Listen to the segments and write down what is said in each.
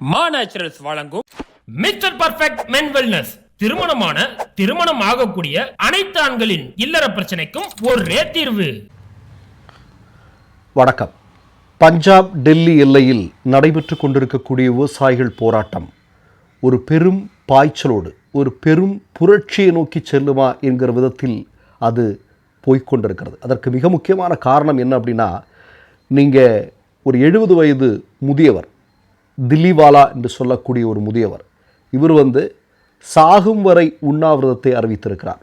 மா நேச்சுரல்ஸ் வழங்கும் mister perfect மென் wellness திருமணமான திருமணம் ஆகக்கூடிய அனைத்து ஆண்களின் இல்லற பிரச்சனைக்கும் ஒரே தீர்வு. வணக்கம். பஞ்சாப் டெல்லி எல்லையில் நடைபெற்று கொண்டிருக்கக்கூடிய விவசாயிகள் போராட்டம் ஒரு பெரும் பாய்ச்சலோடு ஒரு பெரும் புரட்சியை நோக்கி செல்லுமா என்கிற விதத்தில் அது போய்க்கொண்டிருக்கிறது. அதற்கு மிக முக்கியமான காரணம் என்ன அப்படின்னா நீங்கள் ஒரு எழுபது வயது முதியவர் தில்லிவாலா என்று சொல்லக்கூடிய ஒரு முதியவர். இவர் வந்து சாகும் வரை உண்ணாவிரதத்தை அறிவித்திருக்கிறார்.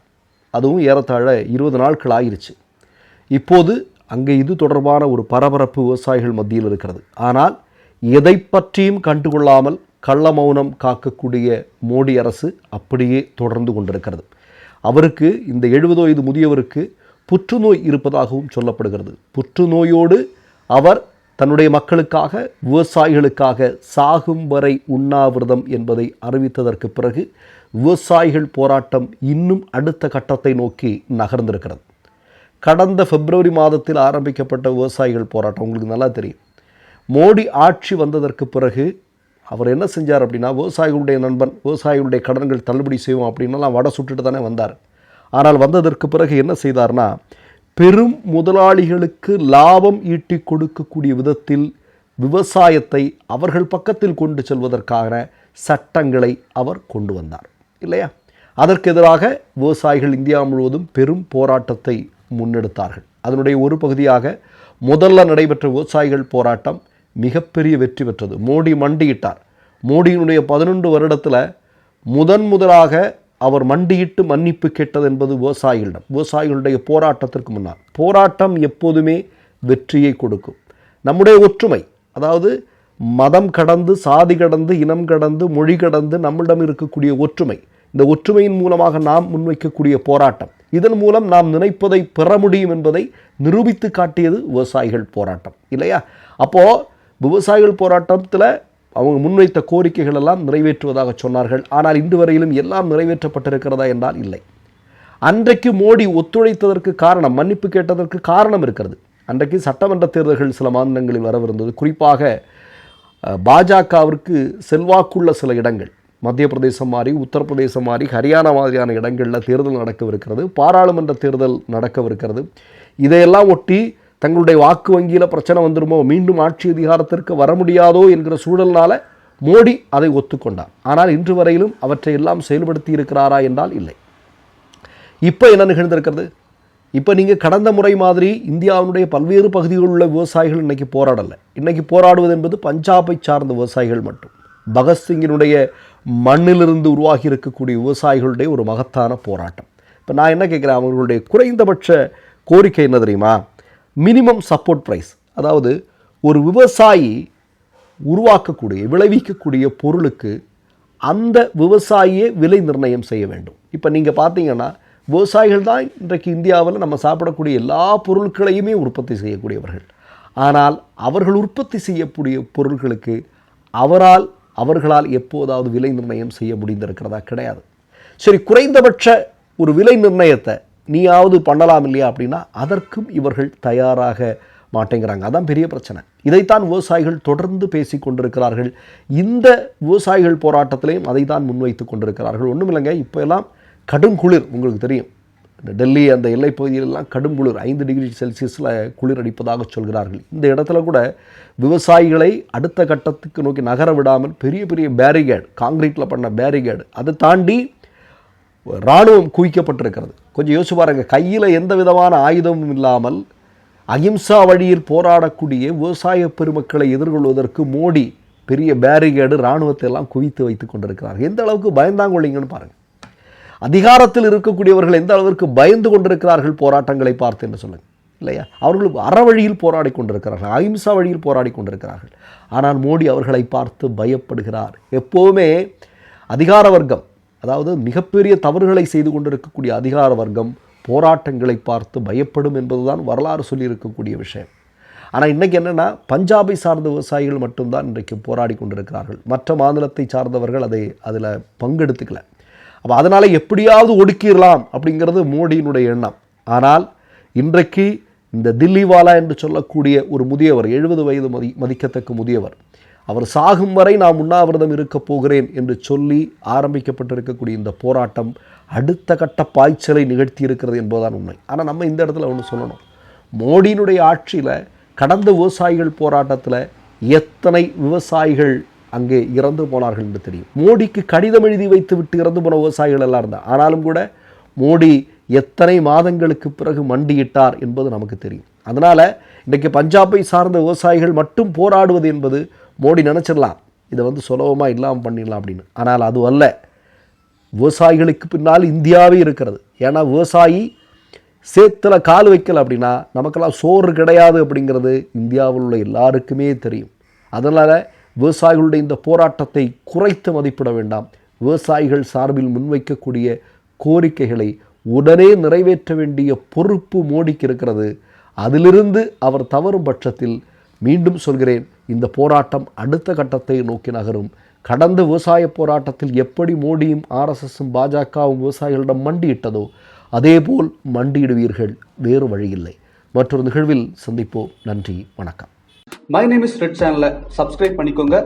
அதுவும் ஏறத்தாழ இருபது நாட்கள் ஆயிருச்சு. இப்போது அங்கே இது தொடர்பான ஒரு பரபரப்பு விவசாயிகள் மத்தியில் இருக்கிறது. ஆனால் எதை பற்றியும் கண்டுகொள்ளாமல் கள்ள மௌனம் காக்கக்கூடிய மோடி அரசு அப்படியே தொடர்ந்து கொண்டிருக்கிறது. அவருக்கு இந்த எழுபது வயது முதியவருக்கு புற்றுநோய் இருப்பதாகவும் சொல்லப்படுகிறது. புற்றுநோயோடு அவர் தன்னுடைய மக்களுக்காக விவசாயிகளுக்காக சாகும் வரை உண்ணாவிரதம் என்பதை அறிவித்ததற்கு பிறகு விவசாயிகள் போராட்டம் இன்னும் அடுத்த கட்டத்தை நோக்கி நகர்ந்திருக்கிறது. கடந்த பிப்ரவரி மாதத்தில் ஆரம்பிக்கப்பட்ட விவசாயிகள் போராட்டம் உங்களுக்கு நல்லா தெரியும். மோடி ஆட்சி வந்ததற்கு பிறகு அவர் என்ன செஞ்சார் அப்படின்னா விவசாயிகளுடைய நண்பன் விவசாயிகளுடைய கடன்கள் தள்ளுபடி செய்வோம் அப்படின்னலாம் வடை சுட்டுட்டு தானே வந்தார். ஆனால் வந்ததற்கு பிறகு என்ன செய்தார்னா பெரும் முதலாளிகளுக்கு லாபம் ஈட்டி கொடுக்கக்கூடிய விதத்தில் விவசாயத்தை அவர்கள் பக்கத்தில் கொண்டு செல்வதற்கான சட்டங்களை அவர் கொண்டு வந்தார். இல்லையா? அதற்கு எதிராக விவசாயிகள் இந்தியா முழுவதும் பெரும் போராட்டத்தை முன்னெடுத்தார்கள். அதனுடைய ஒரு பகுதியாக முதல்ல நடைபெற்ற விவசாயிகள் போராட்டம் மிகப்பெரிய வெற்றி பெற்றது. மோடி மண்டியிட்டார். மோடியினுடைய பதினொன்று வருடத்தில் முதன் முதலாக அவர் மண்டியிட்டு மன்னிப்பு கேட்டது என்பது விவசாயிகளிடம். விவசாயிகளுடைய போராட்டத்திற்கு முன்னால். போராட்டம் எப்போதுமே வெற்றியை கொடுக்கும். நம்முடைய ஒற்றுமை அதாவது மதம் கடந்து சாதி கடந்து இனம் கடந்து மொழி கடந்து நம்மிடம் இருக்கக்கூடிய ஒற்றுமை இந்த ஒற்றுமையின் மூலமாக நாம் முன்வைக்கக்கூடிய போராட்டம். இதன் மூலம் நாம் நினைப்பதை பெற முடியும் என்பதை நிரூபித்து காட்டியது விவசாயிகள் போராட்டம் இல்லையா? அப்போது விவசாயிகள் போராட்டத்தில் அவங்க முன்வைத்த கோரிக்கைகள் எல்லாம் நிறைவேற்றுவதாக சொன்னார்கள். ஆனால் இன்று வரையிலும் எல்லாம் நிறைவேற்றப்பட்டிருக்கிறதா என்றால் இல்லை. அன்றைக்கு மோடி ஒத்துழைத்ததற்கு காரணம் மன்னிப்பு கேட்டதற்கு காரணம் இருக்கிறது. அன்றைக்கு சட்டமன்ற தேர்தல்கள் சில மாநிலங்களில் வரவிருந்தது. குறிப்பாக பாஜகவிற்கு செல்வாக்குள்ள சில இடங்கள் மத்திய பிரதேசம் மாதிரி உத்தரப்பிரதேசம் மாதிரி ஹரியானா மாதிரியான இடங்களில் தேர்தல் நடக்கவிருக்கிறது. பாராளுமன்ற தேர்தல் நடக்கவிருக்கிறது. இதையெல்லாம் ஒட்டி தங்களுடைய வாக்கு வங்கியில் பிரச்சனை வந்துருமோ? மீண்டும் ஆட்சி அதிகாரத்திற்கு வர முடியாதோ என்கிற சூழல்னால மோடி அதை ஒத்துக்கொண்டார். ஆனால் இன்று வரையிலும் அவற்றை எல்லாம் செயல்படுத்தி இருக்கிறாரா என்றால் இல்லை. இப்போ என்ன நிகழ்ந்திருக்கிறது? இப்போ நீங்கள் கடந்த முறை மாதிரி இந்தியாவினுடைய பல்வேறு பகுதிகளில் உள்ள விவசாயிகள் இன்னைக்கு போராடலை. இன்னைக்கு போராடுவது என்பது பஞ்சாபை சார்ந்த விவசாயிகள் மட்டும். பகத்சிங்கினுடைய மண்ணிலிருந்து உருவாகி இருக்கக்கூடிய விவசாயிகளுடைய ஒரு மகத்தான போராட்டம். இப்போ நான் என்ன கேட்குறேன்? அவர்களுடைய குறைந்தபட்ச கோரிக்கை என்ன தெரியுமா? மினிமம் சப்போர்ட் ப்ரைஸ் அதாவது ஒரு விவசாயி உருவாக்கக்கூடிய விளைவிக்கக்கூடிய பொருளுக்கு அந்த விவசாயியே விலை நிர்ணயம் செய்ய வேண்டும். இப்போ நீங்கள் பார்த்தீங்கன்னா விவசாயிகள் தான் இன்றைக்கு இந்தியாவில் நம்ம சாப்பிடக்கூடிய எல்லா பொருட்களையுமே உற்பத்தி செய்யக்கூடியவர்கள். ஆனால் அவர்கள் உற்பத்தி செய்யக்கூடிய பொருட்களுக்கு அவரால் அவர்களால் எப்போதாவது விலை நிர்ணயம் செய்ய முடிந்திருக்கிறதா கிடையாது. சரி குறைந்தபட்ச ஒரு விலை நிர்ணயத்தை நீயாவது பண்ணலாம் இல்லையா அப்படின்னா அதற்கும் இவர்கள் தயாராக மாட்டேங்கிறாங்க. அதான் பெரிய பிரச்சனை. இதைத்தான் விவசாயிகள் தொடர்ந்து பேசி கொண்டிருக்கிறார்கள். இந்த விவசாயிகள் போராட்டத்திலையும் அதை தான் முன்வைத்து கொண்டிருக்கிறார்கள். ஒன்றும் இல்லைங்க இப்போ எல்லாம் கடும் குளிர் உங்களுக்கு தெரியும். இந்த டெல்லி அந்த எல்லை பகுதியிலெல்லாம் கடும் குளிர் ஐந்து டிகிரி செல்சியஸில் குளிர் அடிப்பதாக சொல்கிறார்கள். இந்த இடத்துல கூட விவசாயிகளை அடுத்த கட்டத்துக்கு நோக்கி நகர விடாமல் பெரிய பெரிய பேரிகேடு காங்கிரீட்டில் பண்ண பேரிகேடு அதை தாண்டி இராணுவம் குவிக்கப்பட்டிருக்கிறது. கொஞ்சம் யோசிச்சு பாருங்கள் கையில் எந்த விதமான ஆயுதமும் இல்லாமல் அகிம்சா வழியில் போராடக்கூடிய விவசாய பெருமக்களை எதிர்கொள்வதற்கு மோடி பெரிய பேரிகேடு இராணுவத்தை எல்லாம் குவித்து வைத்து கொண்டிருக்கிறார். எந்த அளவுக்கு பயந்தாங்கொள்ளிங்கன்னு பாருங்கள் அதிகாரத்தில் இருக்கக்கூடியவர்கள் எந்த அளவிற்கு பயந்து கொண்டிருக்கிறார்கள் போராட்டங்களை பார்த்து என்று சொல்லுங்கள் இல்லையா? அவர்கள் அறவழியில் போராடி கொண்டிருக்கிறார்கள் அகிம்சா வழியில் போராடி கொண்டிருக்கிறார்கள். ஆனால் மோடி அவர்களை பார்த்து பயப்படுகிறார். எப்போவுமே அதிகார வர்க்கம் அதாவது மிகப்பெரிய தவறுகளை செய்து கொண்டிருக்கக்கூடிய அதிகார வர்க்கம் போராட்டங்களை பார்த்து பயப்படும் என்பதுதான் வரலாறு சொல்லியிருக்கக்கூடிய விஷயம். ஆனால் இன்றைக்கி என்னென்னா பஞ்சாபை சார்ந்த விவசாயிகள் மட்டும்தான் இன்றைக்கு போராடி கொண்டிருக்கிறார்கள். மற்ற மாநிலத்தை சார்ந்தவர்கள் அதை அதில் பங்கெடுத்துக்கல. அப்போ அதனால் எப்படியாவது ஒடுக்கிடலாம் அப்படிங்கிறது மோடியினுடைய எண்ணம். ஆனால் இன்றைக்கு இந்த தில்லிவாலா என்று சொல்லக்கூடிய ஒரு முதியவர் எழுபது வயது மதி மதிக்கத்தக்க முதியவர் அவர் சாகும் வரை நான் உண்ணாவிரதம் இருக்கப் போகிறேன் என்று சொல்லி ஆரம்பிக்கப்பட்டிருக்கக்கூடிய இந்த போராட்டம் அடுத்த கட்ட பாய்ச்சலை நிகழ்த்தி இருக்கிறது என்பதுதான் உண்மை. ஆனால் நம்ம இந்த இடத்துல ஒன்று சொல்லணும். மோடியினுடைய ஆட்சியில் கடந்த விவசாயிகள் போராட்டத்தில் எத்தனை விவசாயிகள் அங்கே இறந்து போனார்கள் என்று தெரியும். மோடிக்கு கடிதம் எழுதி வைத்து விட்டு இறந்து போன விவசாயிகள் எல்லாம் இருந்தார் ஆனாலும் கூட மோடி எத்தனை மாதங்களுக்கு பிறகு மண்டியிட்டார் என்பது நமக்கு தெரியும். அதனால் இன்றைக்கு பஞ்சாபை சார்ந்த விவசாயிகள் மட்டும் போராடுவது என்பது மோடி நினச்சிடலாம். இதை வந்து சுலபமாக இல்லாமல் பண்ணிடலாம் அப்படின்னு. ஆனால் அது அல்ல. விவசாயிகளுக்கு பின்னால் இந்தியாவே இருக்கிறது. ஏன்னா விவசாயி சேத்துல கால் வைக்கல அப்படின்னா நமக்கெல்லாம் சோறு கிடையாது அப்படிங்கிறது இந்தியாவில் உள்ள எல்லாருக்குமே தெரியும். அதனால் விவசாயிகளுடைய இந்த போராட்டத்தை குறைத்து மதிப்பிட வேண்டாம். விவசாயிகள் சார்பில் முன்வைக்கக்கூடிய கோரிக்கைகளை உடனே நிறைவேற்ற வேண்டிய பொறுப்பு மோடிக்கு இருக்கிறது. அதிலிருந்து அவர் தவறும் பட்சத்தில் மீண்டும் சொல்கிறேன் இந்த போராட்டம் அடுத்த கட்டத்தை நோக்கி நகரும். கடந்த விவசாய போராட்டத்தில் எப்படி மோடியும் ஆர்எஸ்எஸும் பாஜகவும் விவசாயிகளிடம் மண்டியிட்டதோ அதேபோல் மண்டியிடுவீர்கள் வேறு வழியில்லை. மற்றொரு நிகழ்வில் சந்திப்போம். நன்றி வணக்கம். மை நேம் இஸ் ரெட் சேனலை சப்ஸ்கிரைப் பண்ணிக்கோங்க.